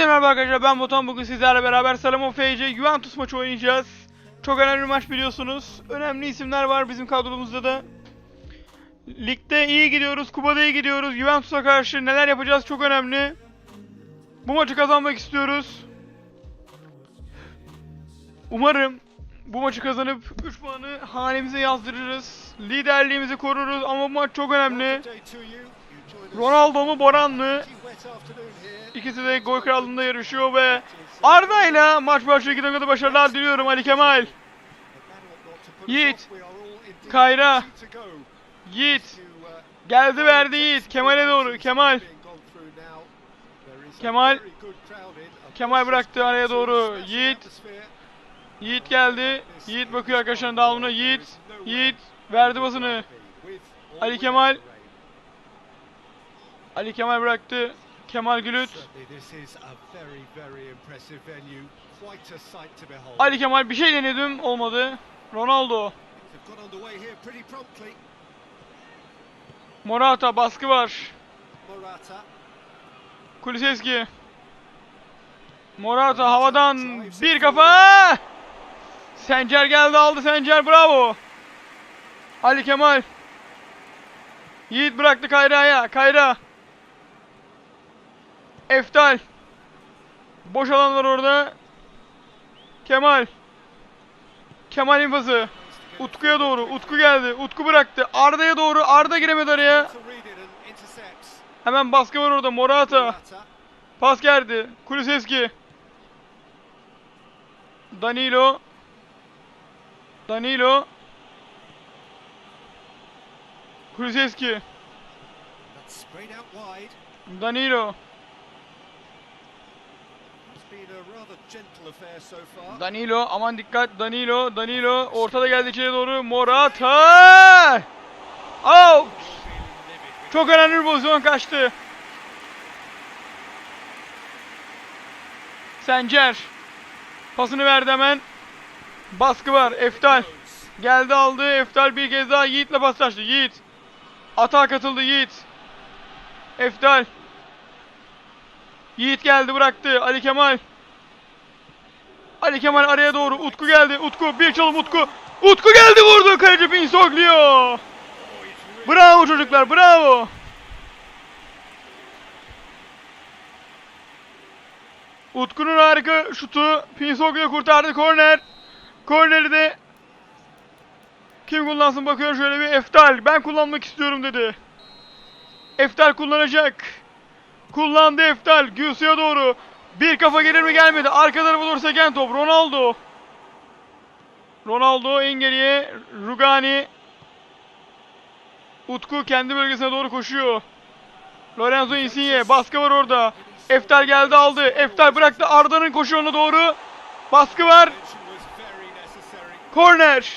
Hepinize merhaba arkadaşlar ben Botan bugün sizlerle beraber Salamo FC Juventus maçı oynayacağız. Çok önemli maç biliyorsunuz. Önemli isimler var bizim kadromuzda da. Ligde iyi gidiyoruz, Kupa'da iyi gidiyoruz. Juventus'a karşı neler yapacağız çok önemli. Bu maçı kazanmak istiyoruz. Umarım bu maçı kazanıp 3 puanı hanemize yazdırırız. Liderliğimizi koruruz ama bu maç çok önemli. Ronaldo mu Boran mı? İkisi de gol krallığında yarışıyor ve Arda ile maç başı 2 dakikada başarılar diliyorum Ali Kemal. Yiğit. Kayra. Yiğit. Geldi verdi Yiğit. Kemal'e doğru. Kemal. Kemal. Kemal bıraktı araya doğru. Yiğit. Yiğit geldi. Yiğit bakıyor arkadaşlar dağılımına. Yiğit. Yiğit. Verdi basını. Ali Kemal. Ali Kemal bıraktı. Kemal Gülüt. Ali Kemal bir şey denedim olmadı. Ronaldo. Morata baskı var. Kuliseski. Morata havadan bir kafa. Sencer geldi aldı Sencer bravo. Ali Kemal. Yiğit bıraktı Kayra'ya. Kayra. Eftal. Boş alan var orada. Kemal. Kemal infazı. Utku'ya doğru. Utku geldi. Utku bıraktı. Arda'ya doğru. Arda giremedi araya. Hemen baskı var orada. Morata. Pas geldi. Kuliseski. Danilo. Danilo. Kuliseski. Danilo. Danilo aman dikkat. Danilo Danilo. Ortada geldi içeri doğru. Morata! Out! Çok önemli bir pozisyon kaçtı. Sencer. Pasını verdi hemen. Baskı var. Eftal. Geldi aldı. Eftal bir kez daha Yiğit'le paslaştı. Yiğit. Atağa katıldı Yiğit. Eftal Yiğit geldi bıraktı. Ali Kemal. Ali Kemal araya doğru. Utku geldi. Utku bir çalım Utku. Utku geldi vurdu. Kaleci Pinsoglio. Bravo çocuklar bravo. Utku'nun harika şutu Pinsoglio kurtardı. Korner. Korneri de kim kullansın bakıyorum şöyle bir. Eftal. Ben kullanmak istiyorum dedi. Eftal kullanacak Kullandı Eftal. Gülsu'ya doğru. Bir kafa gelir mi gelmedi. Arka tarafa doğru seken top. Ronaldo. Ronaldo en geriye. Rugani. Utku kendi bölgesine doğru koşuyor. Lorenzo Insigne. Baskı var orada. Eftal geldi aldı. Eftal bıraktı Arda'nın koşu yoluna doğru. Baskı var. Korner.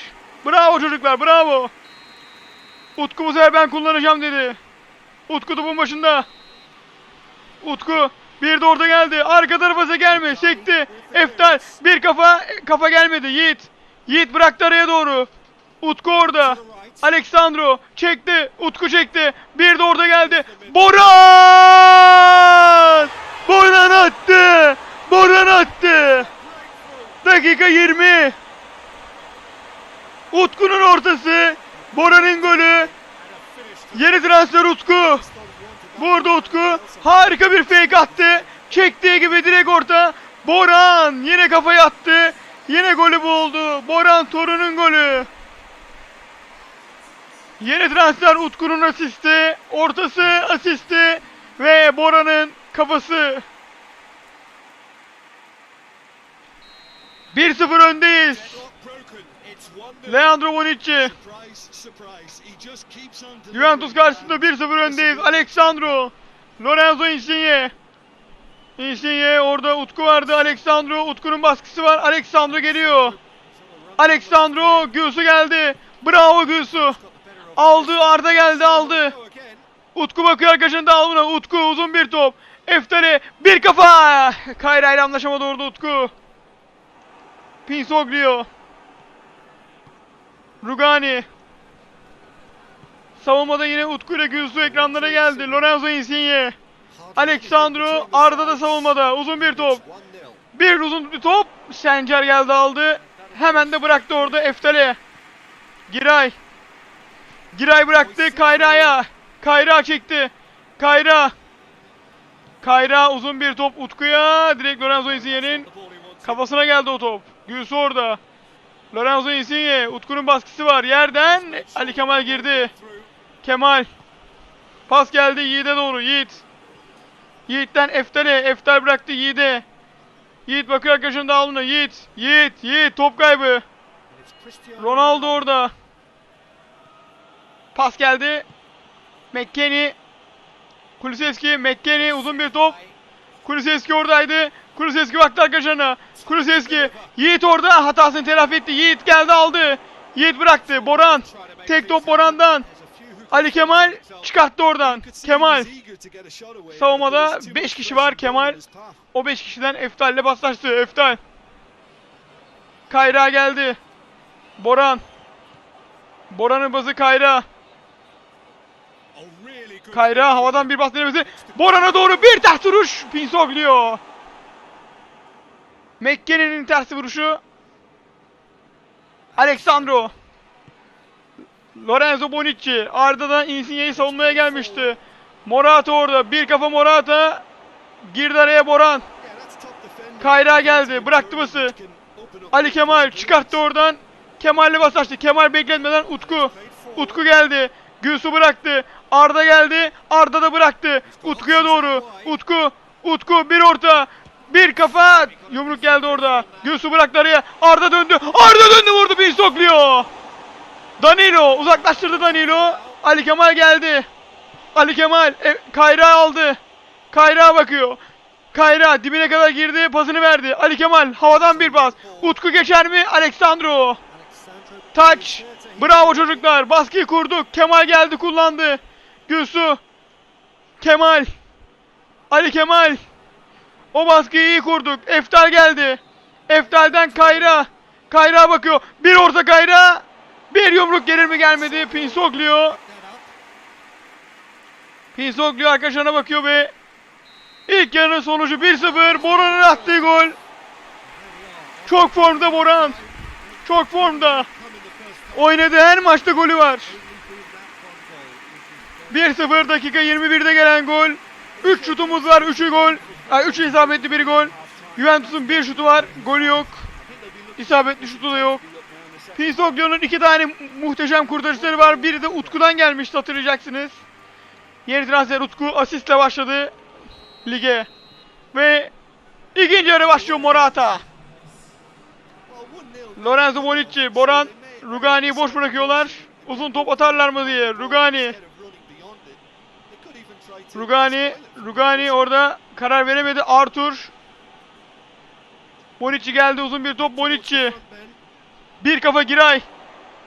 Bravo çocuklar bravo. Utku bu sefer ben kullanacağım dedi. Utku topun başında. Utku bir de orada geldi. Arka tarafa gelme. Sekti. Eftal bir kafa kafa gelmedi. Yiğit. Yiğit bıraktı araya doğru. Utku orada. Alexandro çekti. Utku çekti. Bir de orada geldi. Boran! Boran attı. Boran attı. Dakika 20. Utku'nun ortası. Boran'ın golü. Yeni transfer Utku. Burada Utku harika bir fake attı. Çektiği gibi direkt orta. Boran yine kafayı attı. Yine golü buldu. Boran Torun'un golü. Yeni transfer Utku'nun asisti. Ortası asisti. Ve Boran'ın kafası. 1-0 öndeyiz. Leandro Bonucci. Juventus karşısında 1-0 öndeyiz. Alexandro. Lorenzo Insigne. Insigne orada Utku vardı. Alexandro. Utku'nun baskısı var. Alexandro geliyor. Alexandro. Gülsü geldi. Bravo Gülsü. Aldı. Arda geldi aldı. Utku bakıyor arkadaşının dağılımına. Utku uzun bir top. Eftari bir kafa. Kayra ile anlaşamadı orada Utku. Pinsoglio. Rugani. Savunmada yine Utku ile Gülsu ekranlara geldi. Lorenzo Insigne. Alexandro Arda da savunmada. Uzun bir top. Bir uzun bir top. Sencer geldi aldı. Hemen de bıraktı orada Eftal'e. Giray. Giray bıraktı Kayra'ya. Kayra çekti. Kayra. Kayra uzun bir top Utku'ya. Direkt Lorenzo Insigne'nin kafasına geldi o top. Gülsü orada. Lorenzo Insigne. Utku'nun baskısı var. Yerden Ali Kemal girdi. Kemal. Pas geldi Yiğit'e doğru. Yiğit. Yiğit'ten Eftal'e. Eftal bıraktı Yiğit'e. Yiğit bakıyor arkadaşının dağılına. Yiğit. Yiğit. Yiğit. Top kaybı. Ronaldo orada. Pas geldi. McKennie. Kulusevski. McKennie uzun bir top. Kulusevski oradaydı. Kulusevski baktı arkadaşlarına. Kulusevski. Yiğit orada hatasını telafi etti. Yiğit geldi aldı. Yiğit bıraktı. Boran. Tek top Boran'dan. Ali Kemal çıkarttı oradan. Kemal. Savunmada 5 kişi var. Kemal o 5 kişiden Eftal ile paslaştı. Eftal. Kayra geldi. Boran. Boran'ın bazı Kayra. Kayra havadan bir bas denemesi. Boran'a doğru bir ters vuruş. Pinsoglio. McKennie'nin ters vuruşu. Alexandro. Lorenzo Bonucci. Arda'dan Insigne'yi savunmaya gelmişti. Morata orada. Bir kafa Morata. Girdi araya Boran. Kayra geldi. Bıraktı bası. Ali Kemal çıkarttı oradan. Kemal'le baslaştı. Kemal bekletmeden Utku. Utku geldi. Gülsü bıraktı. Arda geldi. Arda da bıraktı. Utku'ya doğru. Utku. Utku bir orta. Bir kafa. Yumruk geldi orada. Gülsü bıraktı araya. Arda döndü. Arda döndü vurdu. Bir sokluyor. Danilo uzaklaştırdı Danilo. Ali Kemal geldi. Ali Kemal e, Kayra aldı. Kayra bakıyor. Kayra dibine kadar girdi, pasını verdi. Ali Kemal havadan bir pas. Utku geçer mi? Alexandro. Taç. Bravo çocuklar. Baskıyı kurduk. Kemal geldi kullandı. Gülsu. Kemal. Ali Kemal. O baskıyı iyi kurduk. Eftal geldi. Eftal'den Kayra. Kayra bakıyor. Bir orta Kayra. Bir yumruk gelir mi gelmedi. Pinsoglio. Pinsoglio arkadaşlarına bakıyor ve ilk yarının sonucu 1-0. Boran'ın attığı gol. Çok formda Boran. Çok formda. Oynadığı her maçta golü var. 1-0 dakika 21'de gelen gol. 3 şutumuz var. 3'ü gol. 3 isabetli bir gol. Juventus'un bir şutu var. Golü yok. İsabetli şutu da yok. Pinsoglio'nun iki tane muhteşem kurtarışları var. Biri de Utku'dan gelmişti hatırlayacaksınız. Yeni transfer Utku asistle başladı lige. Ve ikinci yarı başlıyor Morata. Lorenzo Bonucci, Boran, Rugani'yi boş bırakıyorlar. Uzun top atarlar mı diye. Rugani, Rugani, Rugani orada karar veremedi. Arthur. Bonucci geldi uzun bir top Bonucci. Bir kafa Giray.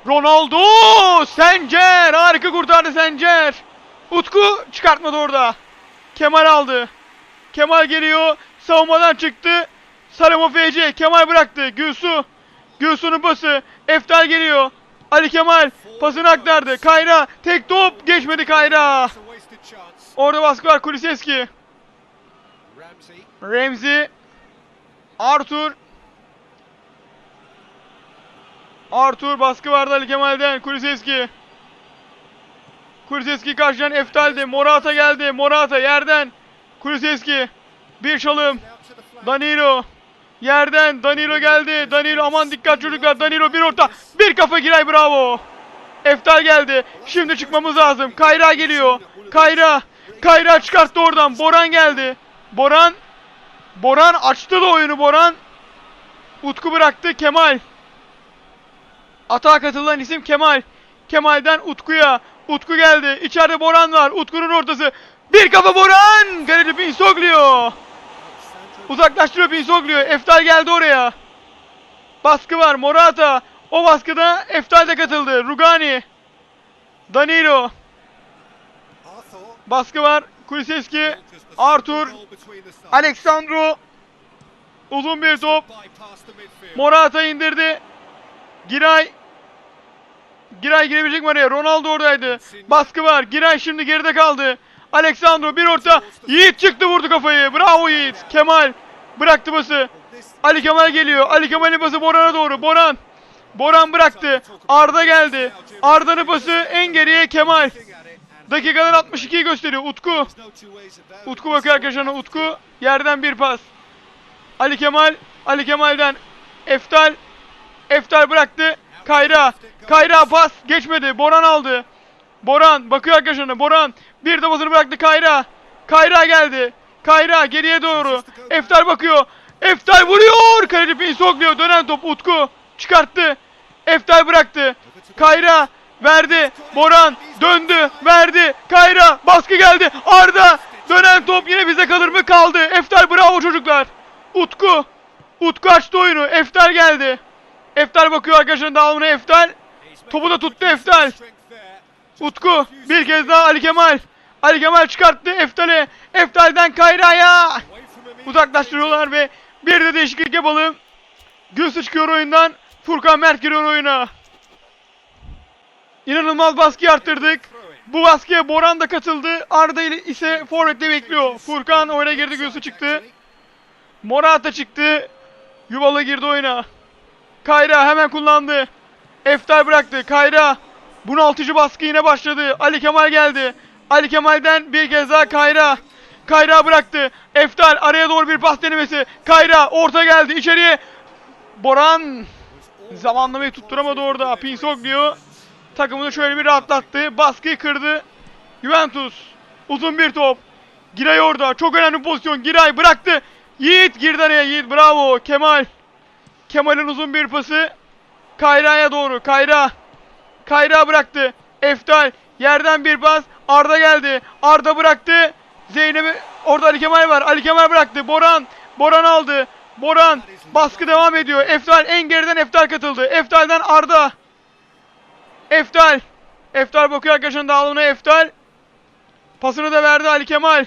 Ronaldo! Sencer! Harika kurtardı Sencer. Utku çıkartmadı orada. Kemal aldı. Kemal geliyor. Savunmadan çıktı. Saramo FC. Kemal bıraktı. Gülsu. Gülsu'nun pası. Eftal geliyor. Ali Kemal pasını aktardı. Kayra tek top geçmedi Kayra. Orada baskı var Kuliseski. Remzi. Arthur. Arthur baskı vardı Ali Kemal'den. Kuliseski. Kuliseski karşılayan Eftal'di. Morata geldi. Morata yerden. Kuliseski. Bir çalım. Danilo. Yerden Danilo geldi. Danilo aman dikkat çocuklar. Danilo bir orta. Bir kafa Giray bravo. Eftal geldi. Şimdi çıkmamız lazım. Kayra geliyor. Kayra. Kayra çıkarttı oradan. Boran geldi. Boran. Boran açtı da oyunu Boran. Utku bıraktı. Kemal. Atağa katılan isim Kemal. Kemal'den Utku'ya. Utku geldi. İçeride Boran var. Utku'nun ortası. Bir kafa Boran. Galeri Pinsoglio. Uzaklaştırıyor Pinsoglio. Eftal geldi oraya. Baskı var. Morata. O baskıda Eftal de katıldı. Rugani. Danilo. Baskı var. Kuliseski. Arthur. Alexandro. Uzun bir top. Morata indirdi. Giray. Giray girebilecek mi araya? Ronaldo oradaydı. Baskı var. Giray şimdi geride kaldı. Alexandro bir orta. Yiğit çıktı vurdu kafayı. Bravo Yiğit. Kemal bıraktı bası. Ali Kemal geliyor. Ali Kemal'in pası Boran'a doğru. Boran. Boran bıraktı. Arda geldi. Arda'nın pası en geriye Kemal. Dakikalar 62'yi gösteriyor. Utku. Utku bakıyor arkadaşlarına. Utku yerden bir pas. Ali Kemal. Ali Kemal'den Eftal. Eftal bıraktı. Kayra. Kayra pas geçmedi. Boran aldı. Boran bakıyor arkadaşlarına. Boran bir de pasını bıraktı Kayra. Kayra geldi. Kayra geriye doğru. Eftal bakıyor. Eftal vuruyor. Kaleci Pinsokluyor. Dönen top Utku. Çıkarttı. Eftal bıraktı. Kayra verdi. Boran döndü. Verdi. Kayra baskı geldi. Arda dönen top yine bize kalır mı? Kaldı. Eftal bravo çocuklar. Utku. Utku açtı oyunu. Eftal geldi. Eftal bakıyor arkadaşının dağılımına Eftal. Topu da tuttu Eftal. Utku bir kez daha Ali Kemal. Ali Kemal çıkarttı Eftal'e. Eftal'den Kayra'ya uzaklaştırıyorlar ve bir de değişiklik yapalım. Gülsü çıkıyor oyundan. Furkan Mert giriyor oyuna. İnanılmaz baskı arttırdık. Bu baskıya Boran da katıldı. Arda ise Forvet'te bekliyor. Furkan oyuna girdi Gülsü çıktı. Morata çıktı. Yuvalı girdi oyuna. Kayra hemen kullandı. Eftal bıraktı. Kayra. Bunaltıcı baskı yine başladı. Ali Kemal geldi. Ali Kemal'den bir kez daha Kayra. Kayra bıraktı. Eftal araya doğru bir pas denemesi. Kayra orta geldi içeriye. Boran zamanlamayı tutturamadı orada. Pinsoglio takımını şöyle bir rahatlattı. Baskıyı kırdı. Juventus uzun bir top. Giray orada. Çok önemli pozisyon. Giray bıraktı. Yiğit girdi araya. Yiğit bravo. Kemal. Kemal'in uzun bir pası. Kayra'ya doğru. Kayra. Kayra bıraktı. Eftal yerden bir pas. Arda geldi. Arda bıraktı. Zeynep'i orada Ali Kemal var. Ali Kemal bıraktı. Boran. Boran aldı. Boran baskı devam ediyor. Eftal en geriden Eftal katıldı. Eftal'den Arda. Eftal. Eftal bakıyor arkadaşının dağılımına Eftal. Pasını da verdi Ali Kemal.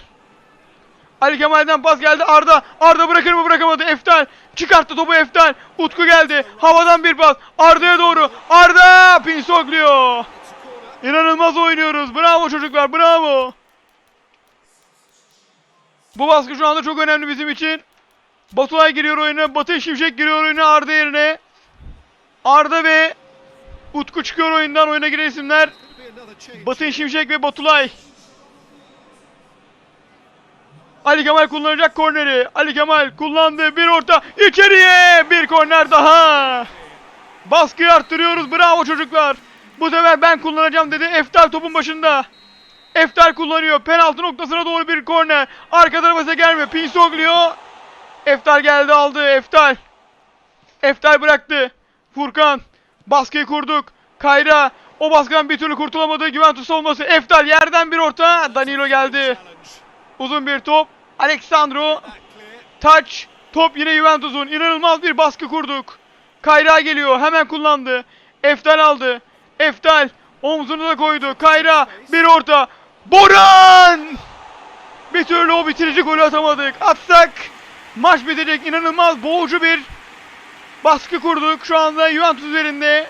Ali Kemal'den pas geldi Arda. Arda bırakır mı bırakamadı. Eftal çıkarttı topu Eftal. Utku geldi. Havadan bir pas. Arda'ya doğru. Arda Pinsoglio. İnanılmaz oynuyoruz. Bravo çocuklar. Bravo. Bu baskı şu anda çok önemli bizim için. Batuay giriyor oyuna. Batı Şimşek giriyor oyuna Arda yerine. Arda ve Utku çıkıyor oyundan. Oyuna giren isimler Batı Şimşek ve Batulay. Ali Kemal kullanacak korneri. Ali Kemal kullandı. Bir orta. içeriye bir korner daha. Baskıyı arttırıyoruz. Bravo çocuklar. Bu sefer ben kullanacağım dedi. Eftal topun başında. Eftal kullanıyor. Penaltı noktasına doğru bir korner. Arka tarafa gelmiyor. Pinsoglio. Eftal geldi aldı. Eftal. Eftal bıraktı. Furkan. Baskıyı kurduk. Kayra. O baskıdan bir türlü kurtulamadı. Juventus olması. Eftal yerden bir orta. Danilo geldi. Uzun bir top. Alexandro. Taç. Top yine Juventus'un. İnanılmaz bir baskı kurduk. Kayra geliyor. Hemen kullandı. Eftal aldı. Eftal. Omzunu da koydu. Kayra. Bir orta. Boran! Bir türlü o bitirici golü atamadık. Atsak maç bitecek. İnanılmaz boğucu bir baskı kurduk. Şu anda Juventus üzerinde.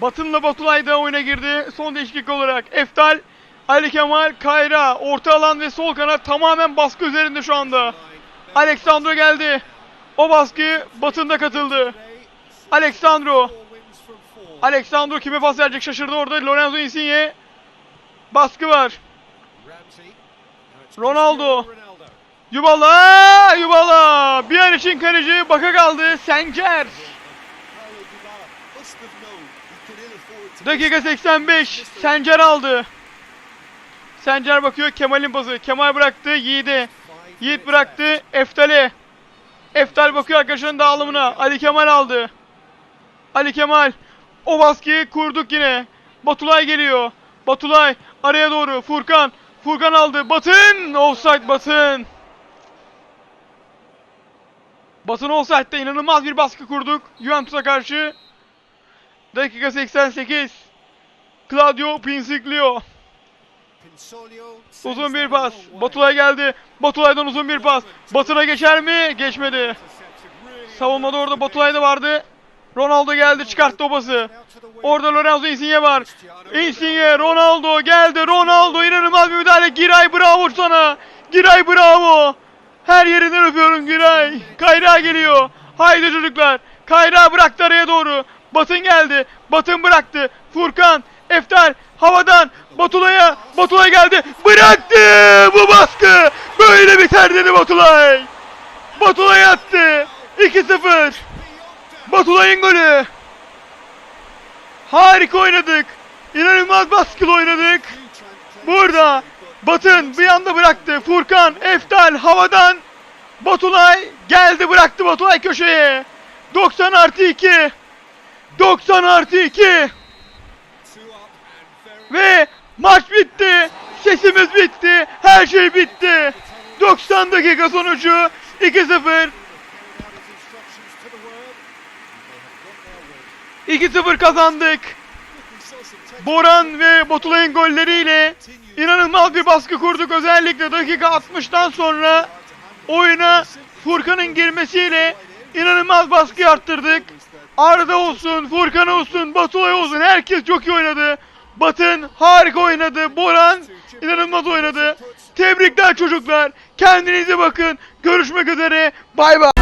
Batın'la Batulay da oyuna girdi. Son değişiklik olarak Eftal, Ali Kemal, Kayra, orta alan ve sol kanat tamamen baskı üzerinde şu anda. Alexandro geldi. O baskı Batın'da katıldı. Alexandro. Alexandro kime pas verecek şaşırdı orada. Lorenzo Insigne. Baskı var. Ronaldo. Yubala! Yubala! Bir an için kaleci baka kaldı. Sencer. Dakika 85. Sencer aldı. Sencer bakıyor Kemal'in pası. Kemal bıraktı Yiğit'e. Yiğit bıraktı Eftal'e. Eftal bakıyor arkadaşının dağılımına. Ali Kemal aldı. Ali Kemal. O baskıyı kurduk yine. Batulay geliyor. Batulay araya doğru. Furkan. Furkan aldı. Batın. Offside Batın. Batın offside'de inanılmaz bir baskı kurduk. Juventus'a karşı. Dakika 88. Claudio Pinsiglio. Uzun bir pas. Batulay geldi. Batulay'dan uzun bir pas. Batın'a geçer mi? Geçmedi. Savunmada orada Batulay da vardı. Ronaldo geldi çıkarttı obası. Orada Lorenzo Insigne var. Insigne, Ronaldo geldi. Ronaldo inanılmaz bir müdahale. Giray bravo sana. Giray bravo. Her yerinden öpüyorum Giray. Kayra geliyor. Haydi çocuklar. Kayra bıraktı araya doğru. Batın geldi. Batın bıraktı. Furkan, Eftar havadan Batula'ya. Batulay geldi. Bıraktı. Bu baskı. Böyle biter dedi Batulay. Batulay attı. 2-0. Batulay'ın golü. Harika oynadık. İnanılmaz baskılı oynadık. Burada Batın bir anda bıraktı. Furkan, Eftal havadan. Batulay geldi bıraktı Batulay köşeye. 90 artı 2. 90 artı 2. Ve maç bitti. Sesimiz bitti. Her şey bitti. 90 dakika sonucu 2-0. 2-0 kazandık. Boran ve Batulay'ın golleriyle inanılmaz bir baskı kurduk. Özellikle dakika 60'tan sonra oyuna Furkan'ın girmesiyle inanılmaz baskı arttırdık. Arda olsun, Furkan olsun, Batulay olsun herkes çok iyi oynadı. Batın harika oynadı. Boran inanılmaz oynadı. Tebrikler çocuklar. Kendinize bakın. Görüşmek üzere. Bay bay.